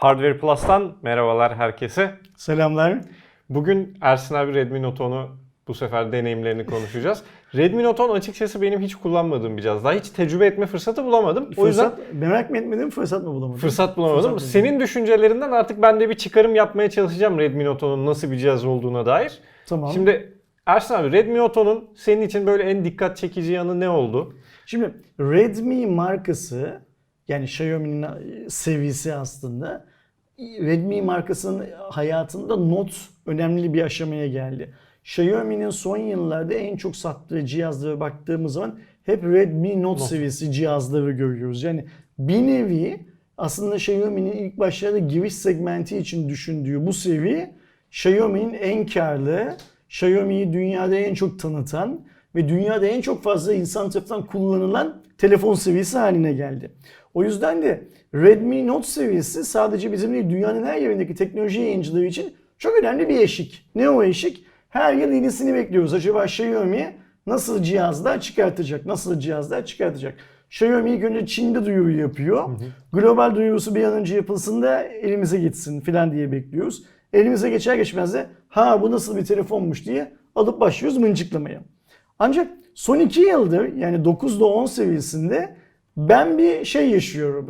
Hardware Plus'tan merhabalar herkese. Selamlar. Bugün Ersin abi Redmi Note 10'u bu sefer deneyimlerini konuşacağız. Redmi Note 10 açıkçası benim hiç kullanmadığım bir cihaz. Daha hiç tecrübe etme fırsatı bulamadım. O yüzden Fırsat, merak mı etmedin, fırsat mı bulamadın? fırsat bulamadım. Fırsat Senin düşüncelerinden artık ben de bir çıkarım yapmaya çalışacağım Redmi Note 10'un nasıl bir cihaz olduğuna dair. Tamam. Şimdi Ersin abi Redmi Note 10'un senin için böyle en dikkat çekici yanı ne oldu? Şimdi Redmi markası yani Xiaomi'nin seviyesi aslında Redmi markasının hayatında Note önemli bir aşamaya geldi. Xiaomi'nin son yıllarda en çok sattığı cihazlara baktığımız zaman hep Redmi Note, seviyesi cihazları görüyoruz. Yani bir nevi aslında Xiaomi'nin ilk başlarda giriş segmenti için düşündüğü bu seviye Xiaomi'nin en karlı, Xiaomi'yi dünyada en çok tanıtan ve dünyada en çok fazla insan tarafından kullanılan telefon seviyesi haline geldi. O yüzden de Redmi Note seviyesi sadece bizim değil dünyanın her yerindeki teknoloji yayıncıları için çok önemli bir eşik. Ne o eşik? Her yıl yenisini bekliyoruz. Acaba Xiaomi nasıl cihazlar çıkartacak? Nasıl cihazlar çıkartacak? Xiaomi ilk önce Çin'de duyuru yapıyor. Global duyurusu bir an önce yapılsın da elimize geçsin falan diye bekliyoruz. Elimize geçer geçmez de ha bu nasıl bir telefonmuş diye alıp başlıyoruz mıncıklamaya. Ancak son 2 yıldır yani 9 ile 10 seviyesinde ben bir şey yaşıyorum,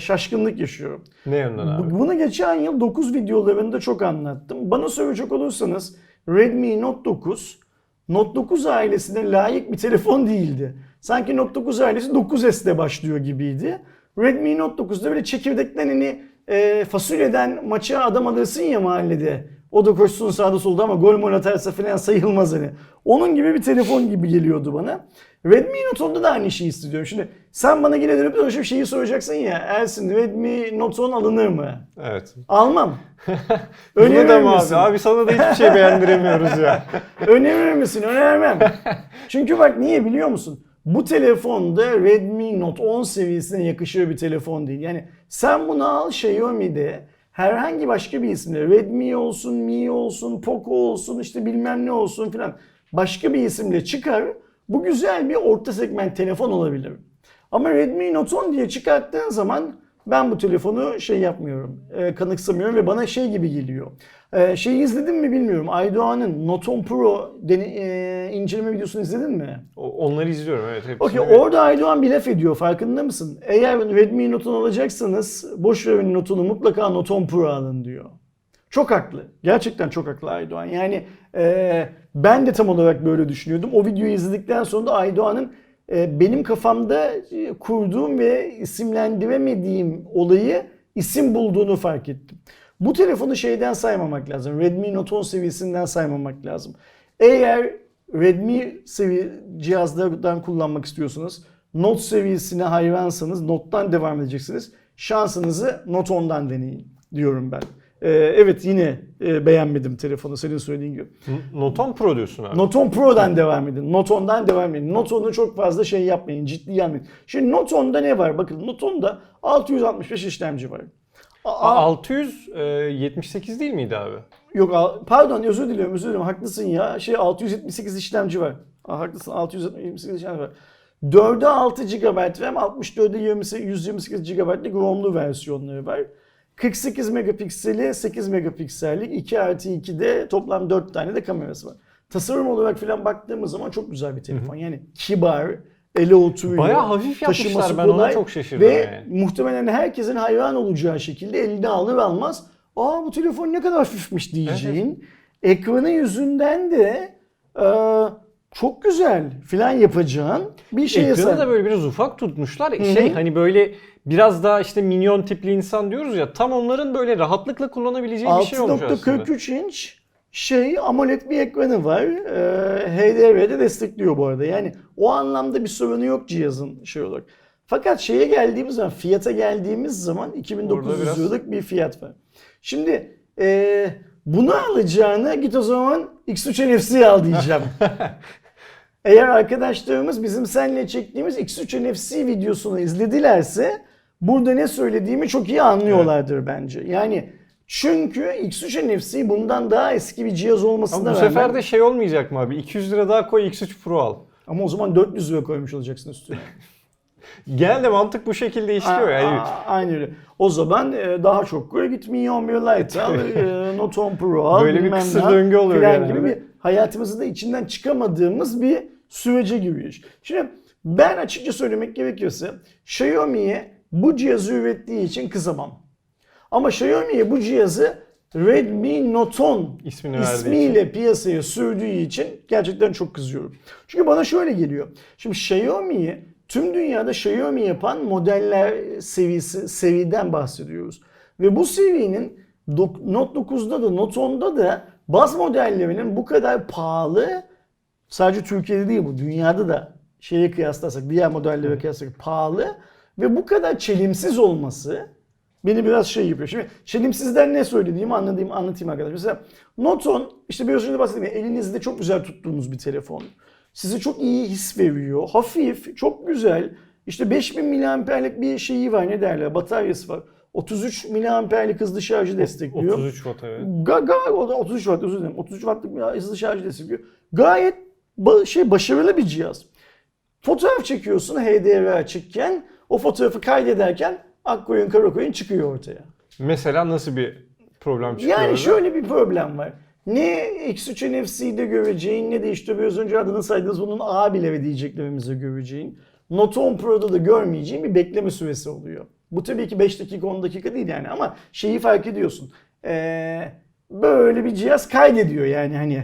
şaşkınlık yaşıyorum. Ne yönden abi? Bu- Bunu geçen yıl 9 videolarında çok anlattım. Bana soracak olursanız Redmi Note 9, Note 9 ailesine layık bir telefon değildi. Sanki Note 9 ailesi 9S'de başlıyor gibiydi. Redmi Note 9'da böyle çekirdekten hani e, fasulyeden maça adam alırsın ya mahallede. O da koşsun sağda solda ama gol mol atarsa falan sayılmaz hani. Onun gibi bir telefon gibi geliyordu bana. Redmi Note 10'da da aynı şeyi istiyorum. Şimdi sen bana yine dönüp dolaşıp şeyi soracaksın ya. Ersin Redmi Note 10 alınır mı? Evet. Almam. Önerir da mı misin? abi? Abi sana da hiçbir şey beğendiremiyoruz ya. Önerir misin? Önermem. Çünkü bak niye biliyor musun? Bu telefonda Redmi Note 10 seviyesine yakışır bir telefon değil. Yani sen bunu al Xiaomi'de herhangi başka bir isimle Redmi olsun, Mi olsun, Poco olsun işte bilmem ne olsun filan başka bir isimle çıkar. Bu güzel bir orta segment telefon olabilir. Ama Redmi Note 10 diye çıkarttığın zaman ben bu telefonu şey yapmıyorum, e, kanıksamıyorum ve bana şey gibi geliyor. E, şeyi izledin mi bilmiyorum. Aydoğan'ın Note 10 Pro dene, e, inceleme videosunu izledin mi? O- Onları izliyorum evet. hepsini Okey orada Aydoğan bir laf ediyor farkında mısın? Eğer Redmi Note 10 alacaksanız boş verin Note'unu mutlaka Note 10 Pro alın diyor. Çok haklı. Gerçekten çok haklı Aydoğan. Yani e, ben de tam olarak böyle düşünüyordum. O videoyu izledikten sonra da Aydoğan'ın e, benim kafamda e, kurduğum ve isimlendiremediğim olayı isim bulduğunu fark ettim. Bu telefonu şeyden saymamak lazım. Redmi Note 10 seviyesinden saymamak lazım. Eğer Redmi seviye cihazlardan kullanmak istiyorsanız, Note seviyesine hayransanız Note'dan devam edeceksiniz. Şansınızı Note 10'dan deneyin diyorum ben. Ee, evet yine e, beğenmedim telefonu senin söylediğin gibi. Note 10 Pro diyorsun abi. Note 10 Pro'dan devam edin. Note 10'dan devam edin. Note 10'u çok fazla şey yapmayın. Ciddi almayın. Şimdi Note 10'da ne var? Bakın Note 10'da 665 işlemci var. A- A- 678 değil miydi abi? Yok al- pardon özür diliyorum özür dilerim haklısın ya. Şey 678 işlemci var. Aa, haklısın 678 işlemci var. 4'e 6 GB RAM, 64'e 28 128 GB'lık ROM'lu versiyonları var. 48 megapikseli, 8 megapiksellik, 2 artı 2'de toplam 4 tane de kamerası var. Tasarım olarak falan baktığımız zaman çok güzel bir telefon. Yani kibar, ele oturuyor. Bayağı hafif yapmışlar. Ben ona çok şaşırdım Ve yani. muhtemelen herkesin hayran olacağı şekilde eline alır almaz aa bu telefon ne kadar hafifmiş diyeceğin. Ekranı yüzünden de e, çok güzel filan yapacağın bir şeye Ekranı sahip. da böyle biraz ufak tutmuşlar. Şey hani böyle biraz daha işte minyon tipli insan diyoruz ya tam onların böyle rahatlıkla kullanabileceği bir şey olmuş aslında. 6.43 inç şey AMOLED bir ekranı var. Ee, HDR'de destekliyor bu arada. Yani o anlamda bir sorunu yok cihazın şey olarak. Fakat şeye geldiğimiz zaman, fiyata geldiğimiz zaman 2900 biraz- liralık bir fiyat var. Şimdi ee, bunu alacağına git o zaman X3 NFC al diyeceğim. Eğer arkadaşlarımız bizim seninle çektiğimiz X3 NFC videosunu izledilerse burada ne söylediğimi çok iyi anlıyorlardır bence. Yani çünkü X3 NFC bundan daha eski bir cihaz olmasına Ama bu rağmen sefer de şey olmayacak mı abi? 200 lira daha koy X3 Pro al. ama o zaman 400 lira koymuş olacaksın üstüne. Genelde mantık bu şekilde işliyor. A- Yani a- Aynı öyle. O zaman e, daha çok koy git Mi 11 Lite al, e, Note 10 Pro al. Böyle bir kısır ne döngü oluyor genelde. gibi bir hayatımızı da içinden çıkamadığımız bir sürece giriyor. Şimdi ben açıkça söylemek gerekirse Xiaomi'ye bu cihazı ürettiği için kızamam. Ama Xiaomi'ye bu cihazı Redmi Note 10 İsmini ismiyle piyasaya sürdüğü için gerçekten çok kızıyorum. Çünkü bana şöyle geliyor. Şimdi Xiaomi'yi tüm dünyada Xiaomi yapan modeller seviyesi seviyeden bahsediyoruz. Ve bu seviyenin Note 9'da da Note 10'da da baz modellerinin bu kadar pahalı sadece Türkiye'de değil bu dünyada da şeye kıyaslarsak diğer modellere kıyaslarsak pahalı ve bu kadar çelimsiz olması beni biraz şey yapıyor. Şimdi çelimsizden ne söylediğimi anladığım anlatayım arkadaşlar. Mesela Note 10 işte biraz önce bahsettiğim elinizde çok güzel tuttuğunuz bir telefon. Size çok iyi his veriyor. Hafif, çok güzel. İşte 5000 miliamperlik bir şeyi var ne derler bataryası var. 33 miliamperlik hızlı şarjı destekliyor. 33 watt evet. Ga ga o da 33 watt özür dilerim. 33 wattlık bir hızlı şarj destekliyor. Gayet ba- şey başarılı bir cihaz. Fotoğraf çekiyorsun HDR açıkken o fotoğrafı kaydederken ak koyun kara koyun çıkıyor ortaya. Mesela nasıl bir problem çıkıyor Yani orada? şöyle bir problem var. Ne X3 NFC'de göreceğin ne de işte biraz önce adını saydığınız bunun A bile diyeceklerimize göreceğin. Note 10 Pro'da da görmeyeceğin bir bekleme süresi oluyor. Bu tabii ki 5 dakika 10 dakika değil yani ama şeyi fark ediyorsun. Ee, böyle bir cihaz kaydediyor yani hani.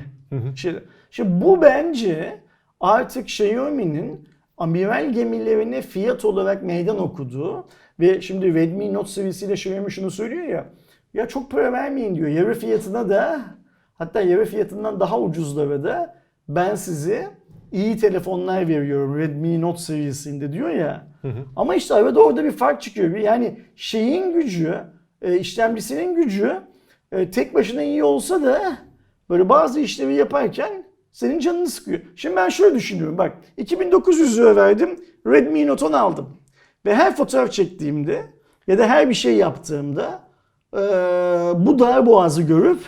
Şey, şimdi bu bence artık Xiaomi'nin amiral gemilerine fiyat olarak meydan okuduğu ve şimdi Redmi Note seviyesiyle Xiaomi şunu söylüyor ya ya çok para vermeyin diyor. Yarı fiyatına da hatta yarı fiyatından daha ucuzlara da ben size iyi telefonlar veriyorum Redmi Note seviyesinde diyor ya. Ama işte arada orada bir fark çıkıyor. Yani şeyin gücü, e, işlemcisinin gücü e, tek başına iyi olsa da böyle bazı işlevi yaparken senin canını sıkıyor. Şimdi ben şöyle düşünüyorum bak 2900 lira verdim Redmi Note 10 aldım. Ve her fotoğraf çektiğimde ya da her bir şey yaptığımda e, bu dar boğazı görüp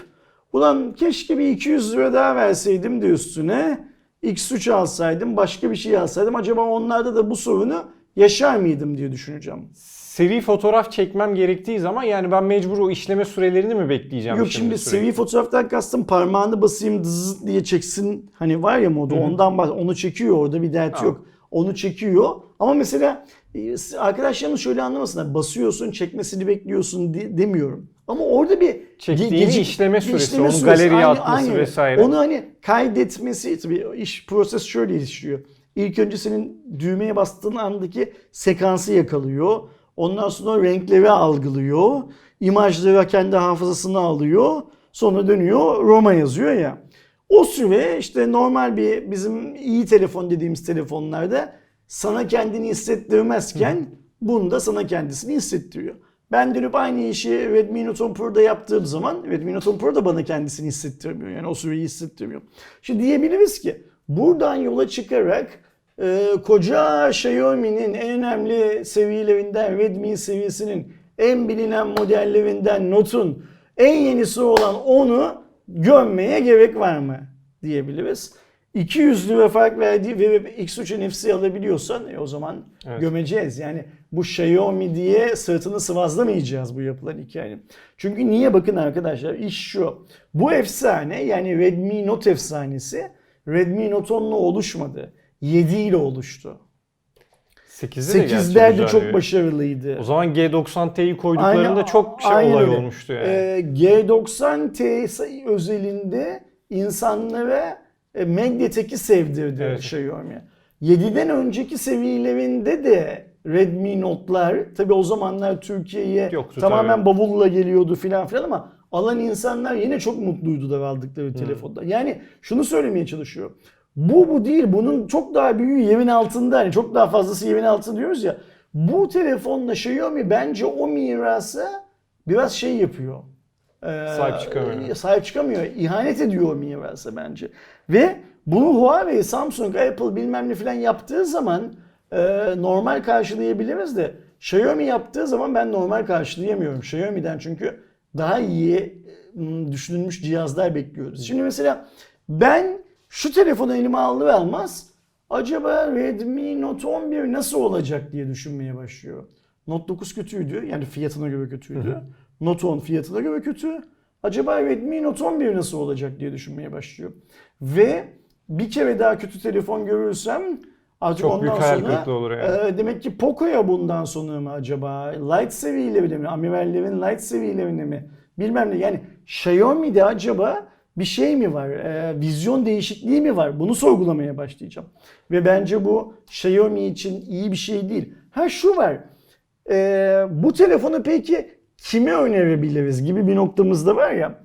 ulan keşke bir 200 lira daha verseydim de üstüne X3 alsaydım başka bir şey alsaydım acaba onlarda da bu sorunu yaşar mıydım diye düşüneceğim. Seri fotoğraf çekmem gerektiği zaman yani ben mecbur o işleme sürelerini mi bekleyeceğim? Yok şimdi sürekli? sevi fotoğraftan kastım parmağını basayım dız diye çeksin. Hani var ya modu ondan bas onu çekiyor orada bir dert Tamam. yok. Onu çekiyor ama mesela e, arkadaşlarımız şöyle anlamasınlar. Basıyorsun çekmesini bekliyorsun de- demiyorum. Ama orada bir Çektiğini ge- işleme süresi, onu galeriye atması vesaire. Onu hani kaydetmesi tabii iş proses şöyle işliyor. İlk önce senin düğmeye bastığın andaki sekansı yakalıyor. Ondan sonra renkleri algılıyor. İmajları kendi hafızasına alıyor. Sonra dönüyor Roma yazıyor ya. O süre işte normal bir bizim iyi telefon dediğimiz telefonlarda sana kendini hissettirmezken bunda sana kendisini hissettiriyor. Ben dönüp aynı işi Redmi Note 10 Pro'da yaptığım zaman Redmi Note 10 Pro da bana kendisini hissettirmiyor. Yani o süreyi hissettirmiyor. Şimdi diyebiliriz ki buradan yola çıkarak e, koca Xiaomi'nin en önemli seviyelerinden Redmi seviyesinin en bilinen modellerinden Note'un en yenisi olan onu gömmeye gerek var mı diyebiliriz. 200 lira fark verdiği ve X3 NFC alabiliyorsan e, o zaman Evet. gömeceğiz. Yani bu Xiaomi diye sırtını sıvazlamayacağız bu yapılan hikayenin. Çünkü niye bakın arkadaşlar iş şu. Bu efsane yani Redmi Note efsanesi Redmi Note 10'la oluşmadı. 7 ile oluştu. 8'de de gerçi 8'lerde güzel çok başarılıydı. O zaman G90T'yi koyduklarında Aynen- çok şey aynen olay öyle. olmuştu yani. Ee, G90T özelinde insanlara e, Mediatek'i sevdirdi Evet. Xiaomi. 7'den önceki seviyelerinde de Redmi Note'lar tabi o zamanlar Türkiye'ye tamamen tabii. bavulla geliyordu filan filan ama alan insanlar yine çok mutluydu da aldıkları telefonda. Yani şunu söylemeye çalışıyor. Bu bu değil. Bunun çok daha büyüğü yemin altında. Hani çok daha fazlası yemin altında diyoruz ya. Bu telefonla Xiaomi bence o mirası biraz şey yapıyor. Ee, Sahip çıkamıyor. Sahip çıkamıyor. İhanet ediyor o mirasa bence. Ve bunu Huawei, Samsung, Apple bilmem ne falan yaptığı zaman e, normal karşılayabiliriz de Xiaomi yaptığı zaman ben normal karşılayamıyorum. Xiaomi'den çünkü daha iyi m, düşünülmüş cihazlar bekliyoruz. Şimdi mesela ben şu telefonu elime alır almaz acaba Redmi Note 11 nasıl olacak diye düşünmeye başlıyor. Note 9 kötüydü. Yani fiyatına göre kötüydü. Note 10 fiyatına göre kötü. Acaba Redmi Note 11 nasıl olacak diye düşünmeye başlıyor. Ve bir kere daha kötü telefon görürsem artık Çok ondan sonra olur yani. e, demek ki Poco'ya bundan sonra mı acaba? Light seviyelerine mi? Amirallerin light seviyelerine mi? Bilmem ne. Yani Xiaomi'de acaba bir şey mi var? E, vizyon değişikliği mi var? Bunu sorgulamaya başlayacağım. Ve bence bu Xiaomi için iyi bir şey değil. Ha şu var. E, bu telefonu peki kime önerebiliriz gibi bir noktamız da var ya.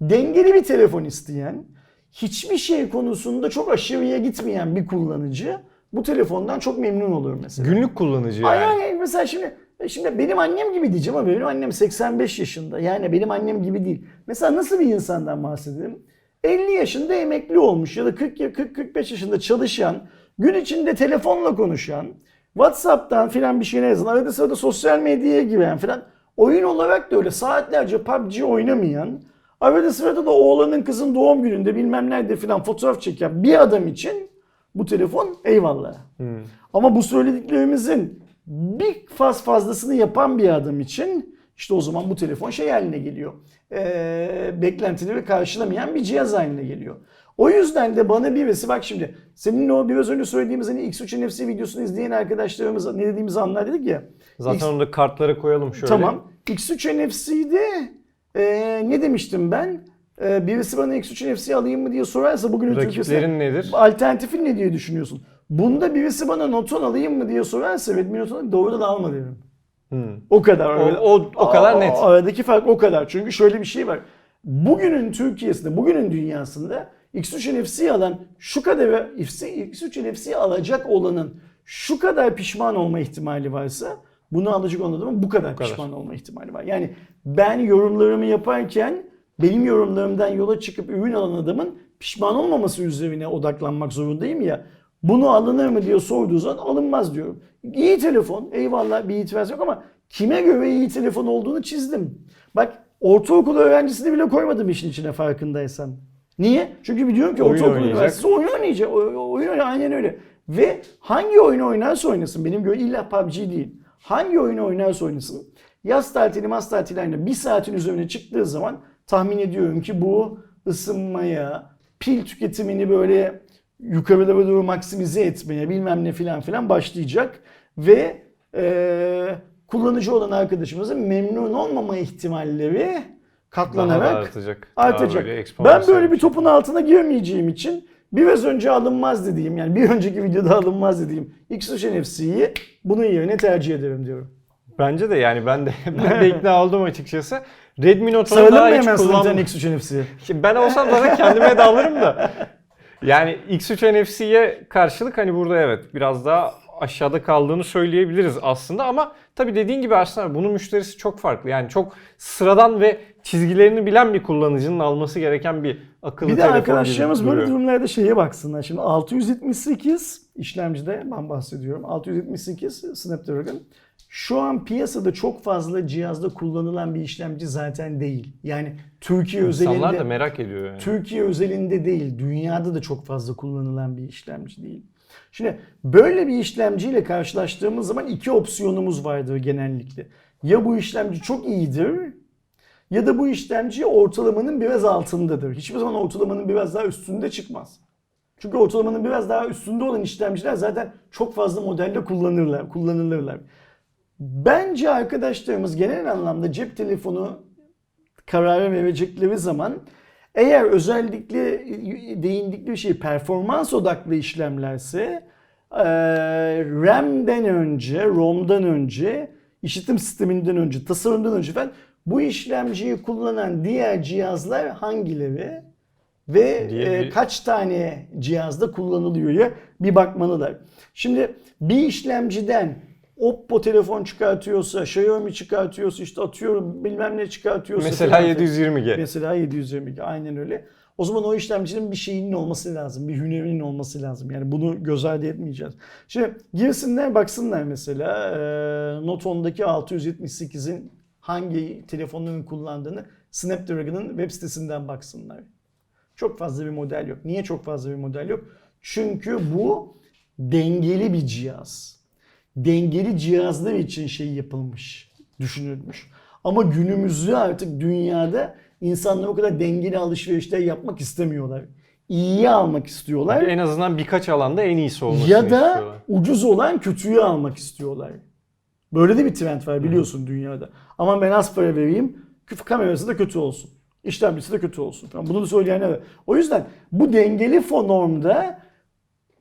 Dengeli bir telefon isteyen, hiçbir şey konusunda çok aşırıya gitmeyen bir kullanıcı bu telefondan çok memnun olur mesela. Günlük kullanıcı Ay yani. yani mesela şimdi şimdi benim annem gibi diyeceğim ama benim annem 85 yaşında. Yani benim annem gibi değil. Mesela nasıl bir insandan bahsedelim? 50 yaşında emekli olmuş ya da 40 40 45 yaşında çalışan, gün içinde telefonla konuşan, WhatsApp'tan filan bir şeyler yazan, arada sırada sosyal medyaya giren filan oyun olarak da öyle saatlerce PUBG oynamayan, arada sırada da oğlanın kızın doğum gününde bilmem nerede filan fotoğraf çeken bir adam için bu telefon eyvallah. Ama bu söylediklerimizin bir faz fazlasını yapan bir adam için işte o zaman bu telefon şey haline geliyor. Ee, beklentileri karşılamayan bir cihaz haline geliyor. O yüzden de bana birisi bak şimdi senin o biraz önce söylediğimiz hani X3 NFC videosunu izleyen arkadaşlarımız ne dediğimizi anlar dedik ya. Zaten X- onu da kartlara koyalım şöyle. Tamam. X3 NFC'de e, ne demiştim ben? E, birisi bana X3 NFC alayım mı diye sorarsa Türkiye'sinde Rakiplerin nedir? alternatifin ne diye düşünüyorsun? Bunda birisi bana Note 10 alayım mı diye sorarsa Redmi Note 10 doğrudan alma derim. Hmm. O kadar. O- öyle. o- o kadar net. Aradaki fark o kadar. Çünkü şöyle bir şey var. Bugünün Türkiye'sinde, bugünün dünyasında X3 NFC alan şu kadar X3 NFC alacak olanın şu kadar pişman olma ihtimali varsa bunu alacak olan adamın bu kadar, kadar. pişman olma ihtimali var. Yani ben yorumlarımı yaparken benim yorumlarımdan yola çıkıp ürün alan adamın pişman olmaması üzerine odaklanmak zorundayım ya. Bunu alınır mı diye sorduğu zaman alınmaz diyorum. İyi telefon eyvallah bir itiraz yok ama kime göre iyi telefon olduğunu çizdim. Bak ortaokul öğrencisini bile koymadım işin içine farkındaysan. Niye? Çünkü biliyorum ki Oyun ortaokul oynayacak. üniversitesi oyun oynayacak. O- o- Oyun oynayacak. Aynen öyle. Ve hangi oyunu oynarsa oynasın. Benim göre illa PUBG değil. Hangi oyunu oynarsa oynasın. Yaz tatili, maz tatili aynı. Bir saatin üzerine çıktığı zaman tahmin ediyorum ki bu ısınmaya, pil tüketimini böyle yukarılara doğru maksimize etmeye bilmem ne filan filan başlayacak. Ve eee, kullanıcı olan arkadaşımızın memnun olmama ihtimalleri Daha katlanarak artacak. Daha artacak. böyle Ben böyle bir topun altına girmeyeceğim için biraz önce alınmaz dediğim yani bir önceki videoda alınmaz dediğim X3 NFC'yi bunun yerine tercih ederim diyorum. Bence de yani ben de ben de ikna oldum açıkçası. Redmi Note 10'u Sarılır daha mı hiç hemen sana bir kullanmadım. tane X3 NFC'ye? Ben olsam zaten kendime de alırım da. Yani X3 NFC'ye karşılık hani burada evet biraz daha aşağıda kaldığını söyleyebiliriz aslında ama tabii dediğin gibi aslında bunun müşterisi çok farklı. Yani çok sıradan ve çizgilerini bilen bir kullanıcının alması gereken bir akıllı Bir de telefon arkadaşlarımız gibi böyle duruyor. durumlarda şeye baksınlar. Şimdi 678 işlemcide ben bahsediyorum. 678 Snapdragon. Şu an piyasada çok fazla cihazda kullanılan bir işlemci zaten değil. Yani Türkiye İnsanlar özelinde da merak ediyor yani. Türkiye özelinde değil, dünyada da çok fazla kullanılan bir işlemci değil. Şimdi böyle bir işlemciyle karşılaştığımız zaman iki opsiyonumuz vardır genellikle. Ya bu işlemci çok iyidir ya da bu işlemci ortalamanın biraz altındadır. Hiçbir zaman ortalamanın biraz daha üstünde çıkmaz. Çünkü ortalamanın biraz daha üstünde olan işlemciler zaten çok fazla modelde kullanırlar, kullanılırlar. Bence arkadaşlarımız genel anlamda cep telefonu kararı verecekleri zaman eğer özellikle değindikleri şey performans odaklı işlemlerse RAM'den önce, ROM'dan önce, işitim sisteminden önce, tasarımdan önce falan bu işlemciyi kullanan diğer cihazlar hangileri ve bir- kaç tane cihazda kullanılıyor ya bir bakmalılar. Şimdi bir işlemciden Oppo telefon çıkartıyorsa, Xiaomi çıkartıyorsa, işte atıyorum bilmem ne çıkartıyorsa. Mesela falan. 720G. Mesela 720 aynen öyle. O zaman o işlemcinin bir şeyinin olması lazım. Bir hünerinin olması lazım. Yani bunu göz ardı etmeyeceğiz. Şimdi girsinler baksınlar mesela e, Note 10'daki 678'in hangi telefonların kullandığını Snapdragon'ın web sitesinden baksınlar. Çok fazla bir model yok. Niye çok fazla bir model yok? Çünkü bu dengeli bir cihaz. Dengeli cihazlar için şey yapılmış, düşünülmüş. Ama günümüzde artık dünyada insanlar o kadar dengeli alışverişler yapmak istemiyorlar. İyiyi almak istiyorlar. En azından birkaç alanda en iyisi olmasını Ya da istiyorlar. ucuz olan kötüyü almak istiyorlar. Böyle de bir trend var biliyorsun dünyada. Ama ben az para vereyim, kamerası da kötü olsun. İşlemcisi de kötü olsun. Tamam, bunu da söyleyenler var. O yüzden bu dengeli fonormda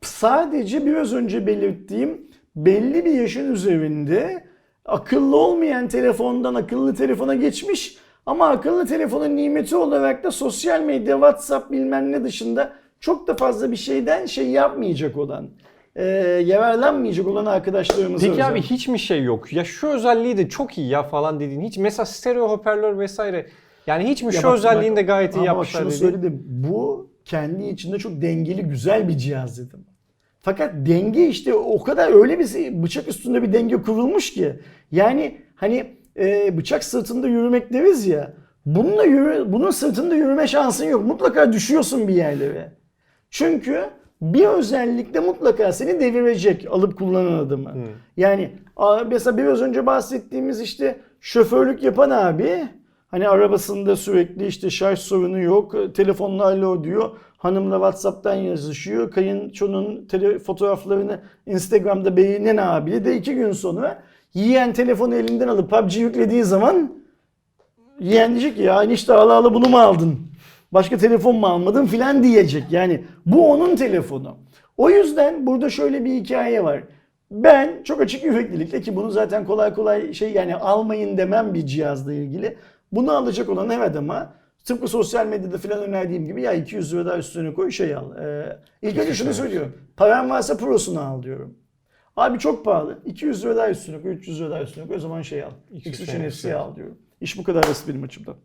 sadece biraz önce belirttiğim belli bir yaşın üzerinde akıllı olmayan telefondan akıllı telefona geçmiş ama akıllı telefonun nimeti olarak da sosyal medya, WhatsApp bilmem ne dışında çok da fazla bir şeyden şey yapmayacak olan, e, yararlanmayacak olan arkadaşlarımıza Peki özel. abi hiç mi şey yok? Ya şu özelliği de çok iyi ya falan dediğin hiç mesela stereo hoparlör vesaire yani hiç mi Ya şu bak- özelliğini bak- de gayet iyi ama yapmışlar şunu dediğin? söyledim. Bu kendi içinde çok dengeli güzel bir cihaz dedim. Fakat denge işte o kadar öyle bir bıçak üstünde bir denge kurulmuş ki. Yani hani e, bıçak sırtında yürümek deriz ya. Bununla yürü, bunun sırtında yürüme şansın yok. Mutlaka düşüyorsun bir yerlere. Çünkü bir özellikle mutlaka seni devirecek alıp kullanan adamı. Yani a- mesela biraz önce bahsettiğimiz işte şoförlük yapan abi hani arabasında sürekli işte şarj sorunu yok. Telefonla alo diyor. Hanımla Whatsapp'tan yazışıyor. Kayınçonun tele, fotoğraflarını Instagram'da beğenen abi de iki gün sonra yiyen telefonu elinden alıp PUBG yüklediği zaman Yeğen diyecek ki ya enişte ağla ağla bunu mu aldın? Başka telefon mu almadın filan diyecek. Yani bu onun telefonu. O yüzden burada şöyle bir hikaye var. Ben çok açık yüreklilikle ki bunu zaten kolay kolay şey yani almayın demem bir cihazla ilgili. Bunu alacak olan evet ama tıpkı sosyal medyada filan önerdiğim gibi ya 200 lira daha üstüne koy şey al. Ee, ilk önce şunu söylüyorum. Paran varsa Pro'sunu al diyorum. Abi çok pahalı. 200 lira daha üstüne koy, 300 lira daha üstüne koy. O zaman şey al. X3 NFC al diyorum. İş bu kadar basit benim açımdan.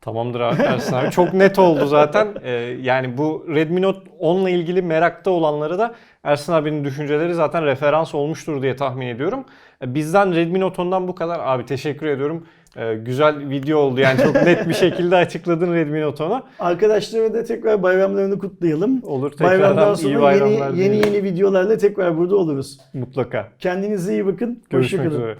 Tamamdır Ersin abi. Çok net oldu zaten. Ee, yani bu Redmi Note 10 ile ilgili merakta olanlara da Ersin abinin düşünceleri zaten referans olmuştur diye tahmin ediyorum. Ee, Bizden Redmi Note 10'dan bu kadar. Abi teşekkür ediyorum. Ee, güzel video oldu yani çok net bir şekilde açıkladın Redmi Note 10'u. Arkadaşlara da tekrar bayramlarını kutlayalım. Olur Bayramdan tekrardan sonra iyi bayramlar yeni, yeni yeni videolarla tekrar burada oluruz. Mutlaka. Kendinize iyi bakın. Görüşmek üzere.